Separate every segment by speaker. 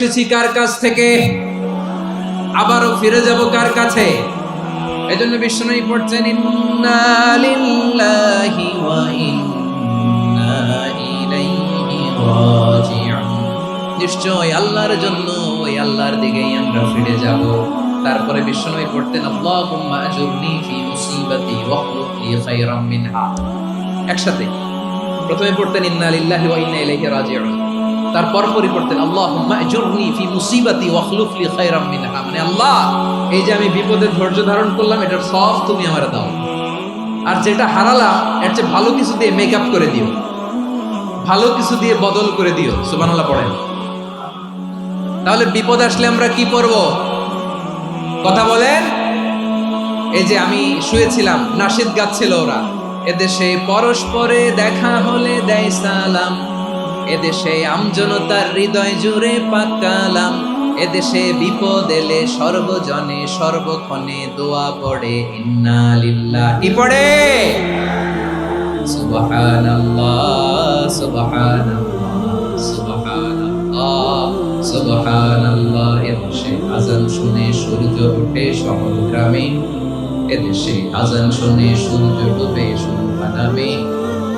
Speaker 1: এসেছি কার কাছ থেকে? আবারও ফিরে যাব কার কাছে? এজন্য বিষ্ণুই পড়ছেন নিশ্চয় আল্লাহর জন্য ওই আল্লাহর দিকেই আমরা ফিরে যাব। তারপরে বিষ্ণুই পড়তেন, আল্লাহুম্মা আজুরনি ফি মুসিবাতি লি খায়রাম মিনহা। একসাথে প্রথমে পড়তেন, ইন্না লিল্লাহি ওয়া ইন্না ইলাইহি রাজিউন। তারপর পরে পড়তেন আল্লাহুম্মা ফি মুসিবাতি ওয়াখলুফ লি খায়রাম মিনহা। মানে আল্লাহ, এই যে আমি বিপদে ধৈর্য ধারণ করলাম, এটার সব তুমি আমার দাও। আর যেটা হারালাম, এর চেয়ে ভালো কিছু দিয়ে মেকআপ করে দিও। ভালো কিছু দিয়ে বদল করে দিও, সুবহানাল্লাহ পড়েন। তাহলে বিপদ আসলে আমরা কি করব কথা বলেন? এই যে আমি শুয়েছিলাম নাশিদ গাচ্ছিল ওরা। এদেশে পরস্পরে দেখা হলে দেয় সালাম। এদেশে আমজনতার হৃদয় জুড়ে পাকালাম। এদেশে বিপদ এলে সর্বজনে সর্বক্ষণে দোয়া পড়ে ইন্না লিল্লাহি। পড়ে? সুবহানাল্লাহ সুবহানাল্লাহ সুবহানাল্লাহ সুবহানাল্লাহ। এদেশে আজান শুনে সূর্য ওঠে এদেশে আজান শুনে সূর্য ডুবে সন্ধ্যা নামে।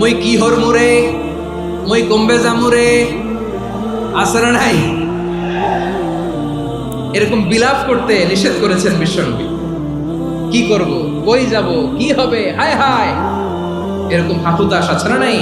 Speaker 1: মই কি হর মুরে মই কমবে জামুরে আছে না নাই? এরকম বিলাপ করতে নিষেধ করেছেন বিশ্বনবী। কি করব? কই যাব? কি হবে? হায় হায়! এরকম হাতুতাস আছে না নাই?